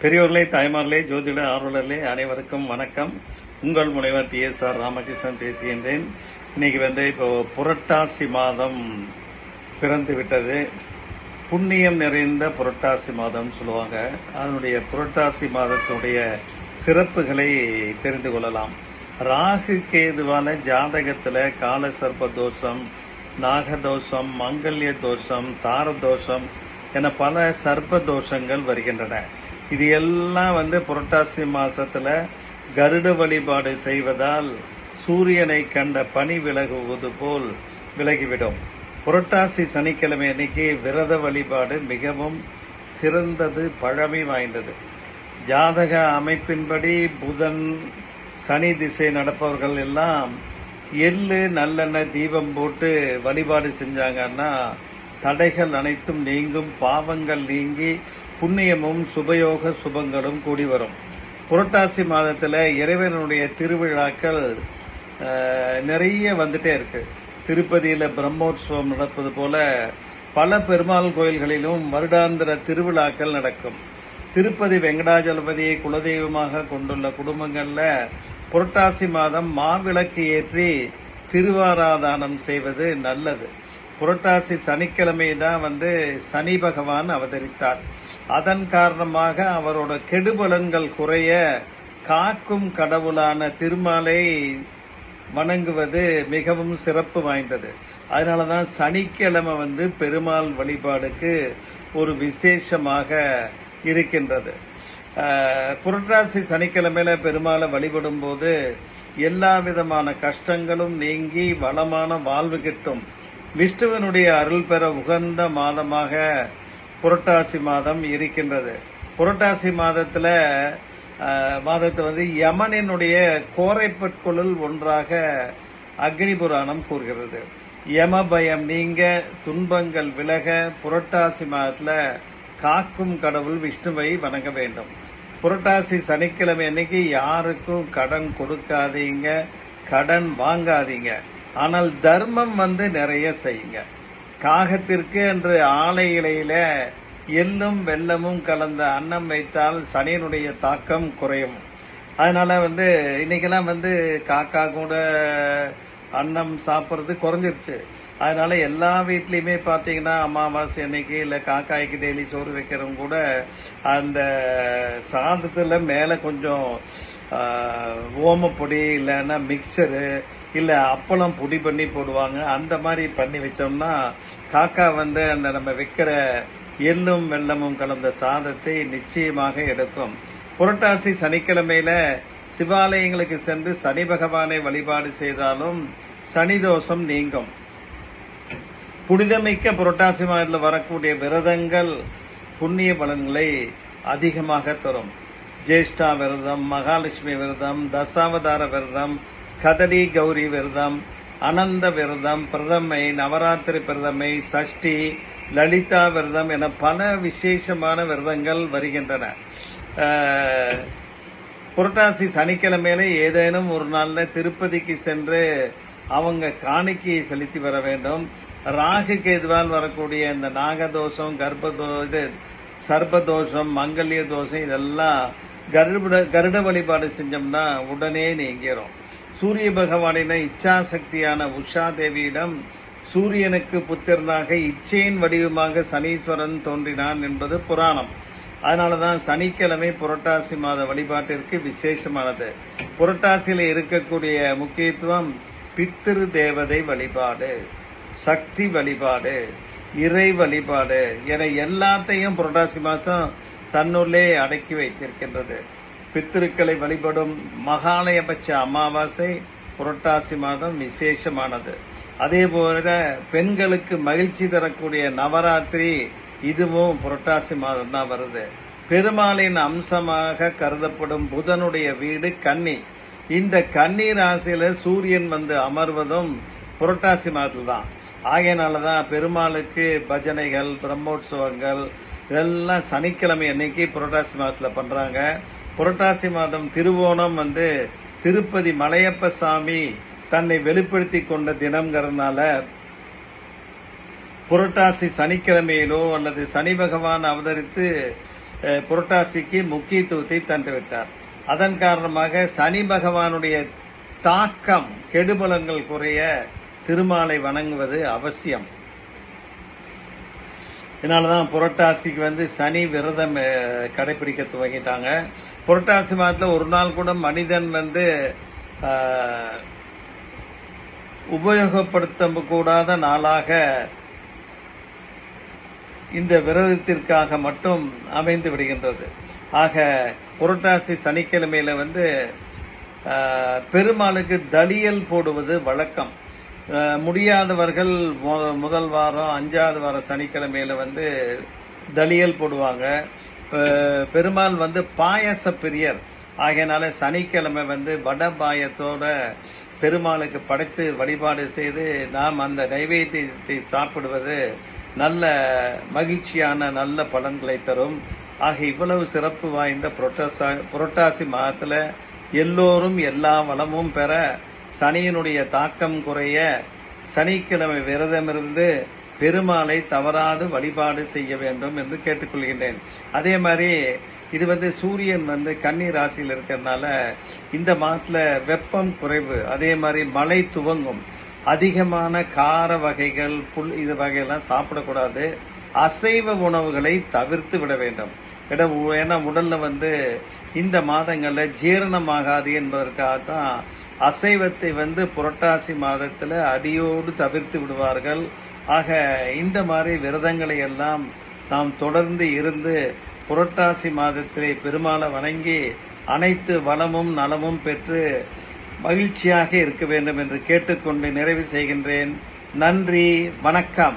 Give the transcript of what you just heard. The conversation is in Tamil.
பெரியோர்களே தாய்மார்களே ஜோதிட ஆர்வலர்களே அனைவருக்கும் வணக்கம். உங்கள் முனைவர் டி எஸ் ஆர் ராமகிருஷ்ணன் பேசுகின்றேன். இன்னைக்கு வந்து இப்போ புரட்டாசி மாதம் பிறந்து விட்டது. புண்ணியம் நிறைந்த புரட்டாசி மாதம் சொல்லுவாங்க. அதனுடைய புரட்டாசி மாதத்தினுடைய சிறப்புகளை தெரிந்து கொள்ளலாம். ராகு கேதுவான ஜாதகத்தில் கால சர்ப்ப தோஷம் நாகதோஷம் மங்கல்ய தோஷம் தார தோஷம் என பல சர்ப்ப தோஷங்கள் வருகின்றன. இது எல்லாம் வந்து புரட்டாசி மாசத்துல கருட வழிபாடு செய்வதால் சூரியனை கண்ட பனி விலகுவது போல் விலகிவிடும். புரட்டாசி சனிக்கிழமை அன்னைக்கு விரத வழிபாடு மிகவும் சிறந்தது பழமை வாய்ந்தது. ஜாதக அமைப்பின்படி புதன் சனி திசை நடப்பவர்கள் எல்லாம் எள்ளு நல்லெண்ணெய் தீபம் போட்டு வழிபாடு செஞ்சாங்கன்னா தடைகள் அனைத்தும் நீங்கும் பாவங்கள் நீங்கி புண்ணியமும் சுபயோக சுபங்களும் கூடி வரும். புரட்டாசி மாதத்தில் இறைவனுடைய திருவிழாக்கள் நிறைய வந்துட்டே இருக்கு. திருப்பதியில் பிரம்மோற்சவம் நடப்பது போல பல பெருமாள் கோயில்களிலும் வருடாந்திர திருவிழாக்கள் நடக்கும். திருப்பதி வெங்கடாஜலபதியை குலதெய்வமாக கொண்டுள்ள குடும்பங்களில் புரட்டாசி மாதம் மாவிளக்கு ஏற்றி திருவாராதானம் செய்வது நல்லது. புரட்டாசி சனிக்கிழமை தான் வந்து சனி பகவான் அவதரித்தார். அதன் காரணமாக அவரோட கெடுபலன்கள் குறைய காக்கும் கடவுளான திருமாலை வணங்குவது மிகவும் சிறப்பு வாய்ந்தது. அதனால தான் சனிக்கிழமை வந்து பெருமாள் வழிபாடுக்கு ஒரு விசேஷமாக இருக்கின்றது. புரட்டாசி சனிக்கிழமையில பெருமாளை வழிபடும் போது எல்லா விதமான கஷ்டங்களும் நீங்கி வளமான வாழ்வு கிட்டும். விஷ்ணுவனுடைய அருள் பெற உகந்த மாதமாக புரட்டாசி மாதம் இருக்கின்றது. புரட்டாசி மாதத்தில் மாதத்தை வந்து யமனினுடைய கோரைப்பற்களுள் ஒன்றாக அக்னி புராணம் கூறுகிறது. யம பயம் நீங்க துன்பங்கள் விலக புரட்டாசி மாதத்தில் காக்கும் கடவுள் விஷ்ணுவை வணங்க வேண்டும். புரட்டாசி சனிக்கிழமை அன்னைக்கு யாருக்கும் கடன் கொடுக்காதீங்க கடன் வாங்காதீங்க. ஆனால் தர்மம் வந்து நிறைய செய்யுங்க. காகத்திற்கு என்று ஆலை இலையில எள்ளும் வெள்ளமும் கலந்த அன்னம் வைத்தால் சனியினுடைய தாக்கம் குறையும். அதனால வந்து இன்னைக்கெல்லாம் வந்து காக்கா கூட அன்னம் சாப்பிட்றது குறைஞ்சிருச்சு. அதனால எல்லா வீட்லேயுமே பார்த்தீங்கன்னா அமாவாசை அன்னைக்கு இல்லை காக்காய்க்கு டெய்லி சோறு வைக்கிறவங்க கூட அந்த சாதத்தில் மேலே கொஞ்சம் ஓமப்பொடி இல்லைன்னா மிக்சரு இல்லை அப்பளம் பொடி பண்ணி போடுவாங்க. அந்த மாதிரி பண்ணி வச்சோம்னா காக்கா வந்து அந்த நம்ம வைக்கிற எள்ளும் வெள்ளமும் கலந்த சாதத்தை நிச்சயமாக எடுக்கும். புரட்டாசி சனிக்கிழமையில சிவாலயங்களுக்கு சென்று சனி பகவானை வழிபாடு செய்தாலும் சனி தோஷம் நீங்கும். புனிதமிக்க புரட்டாசி மாதத்தில் வரக்கூடிய விரதங்கள் புண்ணிய பலன்களை அதிகமாக தரும். ஜேஷ்டா விரதம் மகாலட்சுமி விரதம் தசாவதார விரதம் கதலி கௌரி விரதம் அனந்த விரதம் பிரதமை நவராத்திரி பிரதமை சஷ்டி லலிதா விரதம் என பல விசேஷமான விரதங்கள் வருகின்றன. புரட்டாசி சனிக்கிழமையில ஏதேனும் ஒரு நாளில் திருப்பதிக்கு சென்று அவங்க காணிக்கையை செலுத்தி வர வேண்டும். ராகு எதுவால் வரக்கூடிய இந்த நாகதோஷம் கர்ப்பதோ இது சர்ப்பதோஷம் மங்கல்ய தோஷம் இதெல்லாம் கருட கருட வழிபாடு செஞ்சோம்னா உடனே நீங்கிரும். சூரிய பகவானின இச்சா சக்தியான உஷா தேவியிடம் சூரியனுக்கு புத்திரனாக இச்சையின் வடிவமாக சனீஸ்வரன் தோன்றினான் என்பது புராணம். அதனாலதான் சனிக்கிழமை புரட்டாசி மாத வழிபாட்டிற்கு விசேஷமானது. புரட்டாசியில் இருக்கக்கூடிய முக்கியத்துவம் பித்திரு தேவதை வழிபாடு சக்தி வழிபாடு இறை வழிபாடு என எல்லாத்தையும் புரட்டாசி மாசம் தன்னுள்ளே அடக்கி வைத்திருக்கின்றது. பித்திருக்களை வழிபடும் மகாலயபட்ச அமாவாசை புரட்டாசி மாதம் விசேஷமானது. அதே போல பெண்களுக்கு மகிழ்ச்சி தரக்கூடிய நவராத்திரி இதுவும் புரட்டாசி மாதம் தான் வருது. பெருமாளின் அம்சமாக கருதப்படும் புதனுடைய வீடு கன்னி. இந்த கன்னி ராசியில சூரியன் வந்து அமர்வதும் புரட்டாசி மாதத்தில் தான் ஆகையனாலதான் பெருமாளுக்கு பஜனைகள் பிரம்மோற்சவங்கள் இதெல்லாம் சனிக்கிழமை அன்னைக்கு புரட்டாசி மாதத்துல பண்றாங்க. புரட்டாசி மாதம் திருவோணம் வந்து திருப்பதி மலையப்ப சாமி தன்னை வெளிப்படுத்தி கொண்ட தினம்ங்கிறதுனால புரட்டாசி சனிக்கிழமையிலோ அல்லது சனி பகவான் அவதரித்து புரட்டாசிக்கு முக்கியத்துவத்தை தந்துவிட்டார். அதன் காரணமாக சனி பகவானுடைய தாக்கம் கெடுபலன்கள் குறைய திருமாலை வணங்குவது அவசியம். இதனாலதான் புரட்டாசிக்கு வந்து சனி விரதம் கடைபிடிக்க துவங்கிட்டாங்க. புரட்டாசி மாதத்தில் ஒரு நாள் கூட மனிதன் வந்து உபயோகப்படுத்த கூடாத நாளாக இந்த விரதத்திற்காக மட்டும் அமைந்து விடுகின்றது. ஆக புரட்டாசி சனிக்கிழமையில வந்து பெருமாளுக்கு தலியல் போடுவது வழக்கம். முடியாதவர்கள் முதல் வாரம் அஞ்சாவது வாரம் சனிக்கிழமையில வந்து தலியல் போடுவாங்க. பெருமாள் வந்து பாயச பிரியர். ஆகையினால சனிக்கிழமை வந்து வட பாயத்தோட பெருமாளுக்கு படைத்து வழிபாடு செய்து நாம் அந்த நைவேத்தியத்தை சாப்பிடுவது நல்ல மகிழ்ச்சியான நல்ல பலன்களை தரும். ஆக இவ்வளவு சிறப்பு வாய்ந்த புரட்டாசா புரட்டாசி மாதத்தில் எல்லோரும் எல்லா வளமும் பெற சனியினுடைய தாக்கம் குறைய சனிக்கிழமை விரதமிருந்து பெருமாளை தவறாது வழிபாடு செய்ய வேண்டும் என்று கேட்டுக்கொள்கின்றேன். அதே மாதிரி இது வந்து சூரியன் வந்து கன்னி ராசியில் இருக்கிறதுனால இந்த மாதத்தில் வெப்பம் குறைவு அதே மாதிரி மழை துவங்கும். அதிகமான கார வகைகள் புல் இது வகையெல்லாம் சாப்பிடக்கூடாது. அசைவ உணவுகளை தவிர்த்து விட வேண்டும். ஏன்னா உடல்ல வந்து இந்த மாதங்கள்ல ஜீரணமாகாது என்பதற்காக தான் அசைவத்தை வந்து புரட்டாசி மாதத்துல அடியோடு தவிர்த்து விடுவார்கள். ஆக இந்த மாதிரி விரதங்களை எல்லாம் நாம் தொடர்ந்து இருந்து புரட்டாசி மாதத்திலே பெருமாளை வணங்கி அனைத்து வளமும் நலமும் பெற்று மகிழ்ச்சியாக இருக்க வேண்டும் என்று கேட்டுக்கொண்டு நிறைவு செய்கின்றேன். நன்றி வணக்கம்.